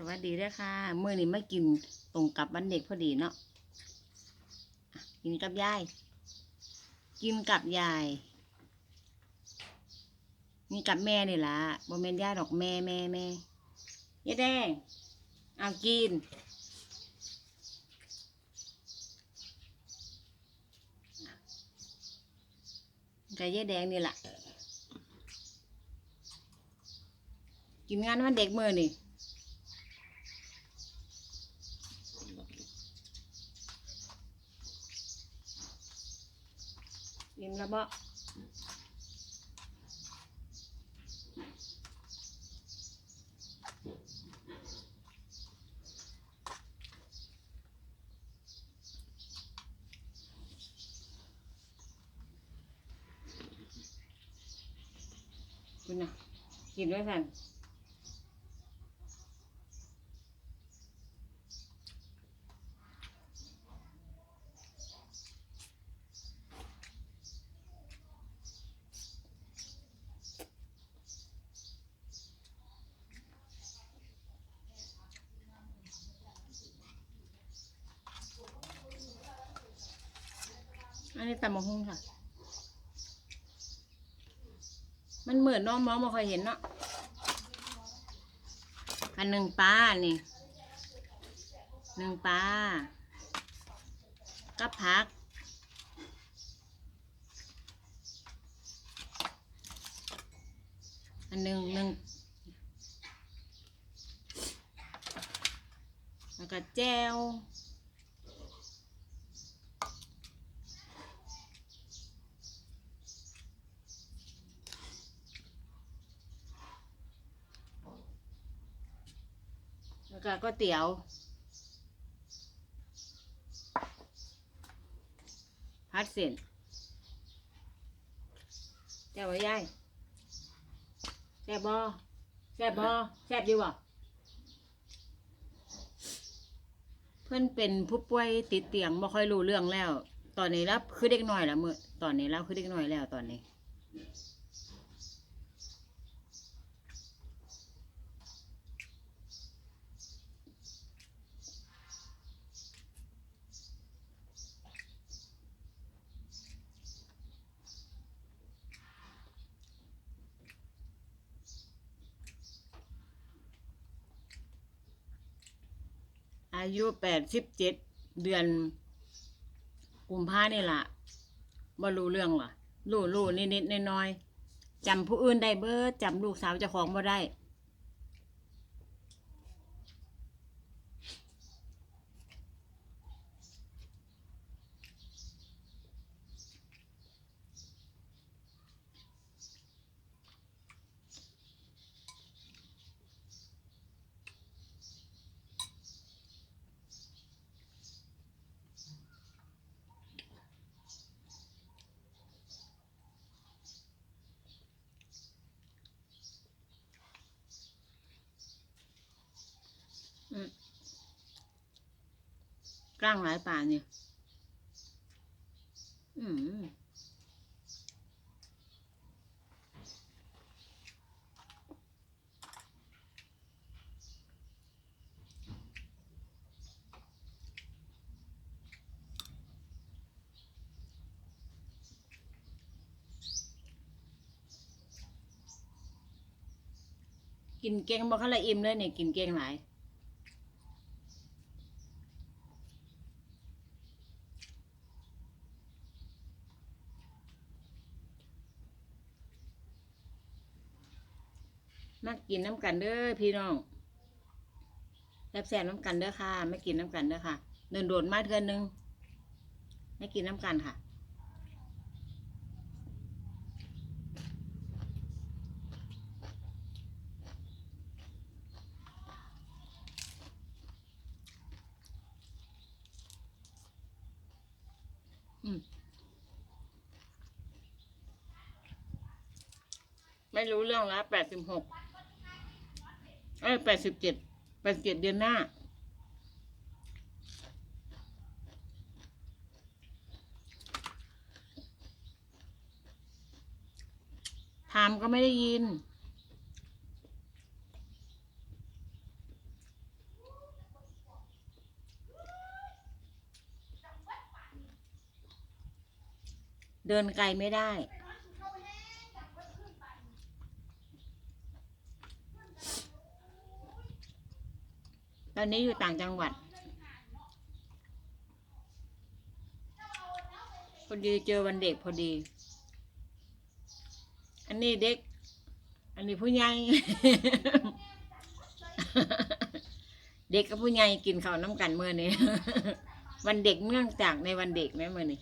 สวัสดีด้วยค่ะมื้อนี้มากินตรงกับวันเด็กพอดีเนาะกินกับยาย กินกับยายนี่กับแม่นี่ล่ะบ่แม่นยายดอกแม่แม่แม่ยายแดงเอากินกับยายแดงนี่ล่ะกินงานวันเด็กมื้อนี่ อิ่มแล้วบ่คุณน่ะกินไว้สัน อันนี้ตำมะฮุ่งค่ะ มันเหมือนน้องมองไม่ค่อยเห็นเนาะอันหนึ่งปลานี่หนึ่งปลากับผักอันหนึ่งหนึ่งแล้วก็แจว แล้วก็ก๋วยเตี๋ยวพัดเส้นแซ่บบ่ยายแซ่บบ่แซ่บบ่แซ่บดีบ่เพื่อนเป็นผู้ป่วยติดเตียงบ่ค่อยรู้เรื่องแล้ว ตอนนี้แล้วคือเด็กน้อยแล้วมือตอนนี้แล้วคือเด็กน้อยแล้วตอนนี้ อายุแปดสิบเจ็ดเดือนกุมภาเนี่ล่ะบ่รู้เรื่องหรอรู้รู้นิดนิดน้อยน้อยๆจำผู้อื่นได้เบิดจำลูกสาวเจ้าของบ่ได้ กลางหลายป่าเนี่ยอืมกินเก่งบ่คันละอิ่มเลยเนี่ยกินเก่งหลาย มากินน้ำกันเด้อพี่น้องแซ่บแซ่บน้ำกันเด้อค่ะไม่กินน้ำกันเด้อค่ะเดินโดนมาเทือนหนึงไม่กินน้ำกันค่ะอืมไม่รู้เรื่องแล้วแปดสิบหก เอ้ยแปดสิบเจ็ดแปดสิบเจ็ดเดือนหน้า ถามก็ไม่ได้ยิน เดินไกลไม่ได้ ตอนนี้อยู่ต่างจังหวัดพอดีเจอวันเด็กพอดี อันนี้เด็ก อันนี้ผู้ใหญ่ เด็กกับผู้ใหญ่กินข้าวน้ำกันเมื่อนี้ วันเด็กเนื่องจากในวันเด็กแม่เมื่อนี้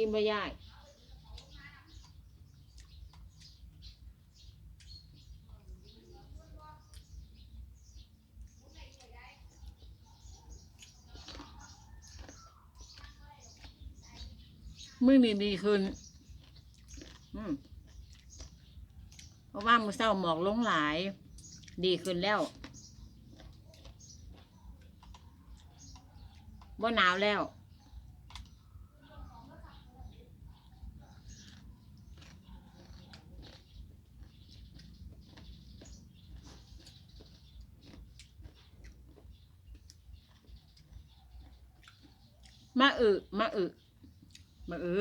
กินไม่ได้มื่อนี้ดีขึ้นเพราะว่ามือเศร้าหมอกลงหลาย ดีขึ้นแล้วว่าหนาวแล้ว มะอึมะอึมะอึ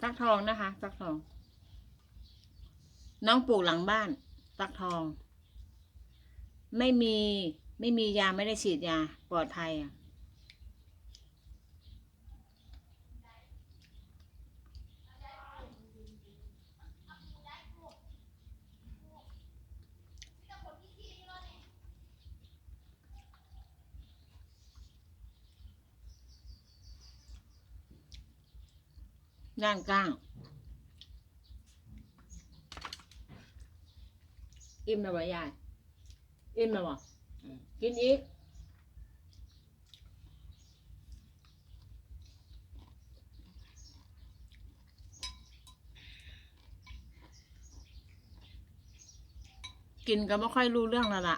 ฟักทองนะคะฟักทอง น้องปลูกหลังบ้านฟักทอง ไม่มีไม่มียาไม่ได้ฉีดยาปลอดภัยอะ ด้านก้าง อิ่มแล้วบ่ยายอิ่มแล้วบ่กินอีกกินก็ไม่ค่อยรู้เรื่องแล้วล่ะ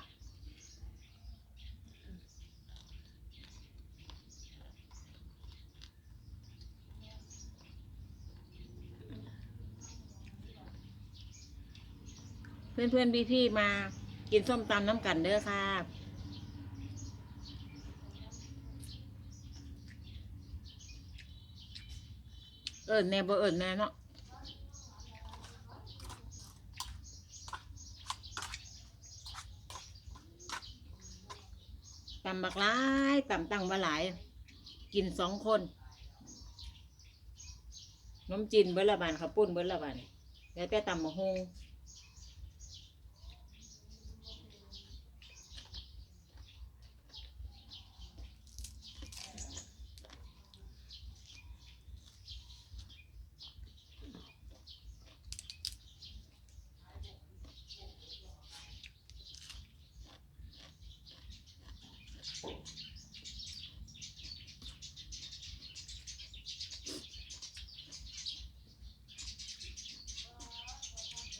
เพื่อนเพื่อนพี่พี่มากินส้มตำน้ำกันเด้อค่ะเอิญแน่บ่เอิญแน่เนาะตำบักหลายตำตังมาหลาย กินสองคนน้ำจินเบิ้ละบานข้าวปุ้นเบิ้ละบานแล้วแต่ตำมะฮง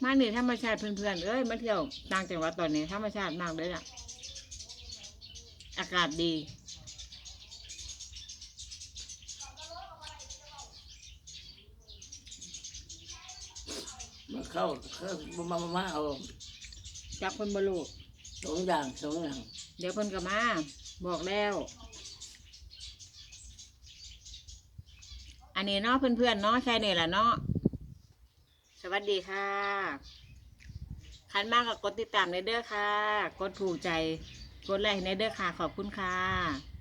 มาหนีธรรมชาติเพื่อนๆเอ้ยมาเที่ยวต่างจังหวัดตอนนี้ธรรมชาติมากเลยล่ะ อากาศดีมันเข้าเข้ามามามาเอาจับคนบลูสองอย่างสองอย่างเดี๋ยวเพิ่นก็มา บอกแล้ว อันนี้เนาะเพื่อนๆเนาะแค่นี้แหละเนาะส วัสดีค่ะคันมากกับกดติดตามในเด้อค่ะ กดถูกใจ กดไลค์ในเด้อค่ะ ขอบคุณค่ะ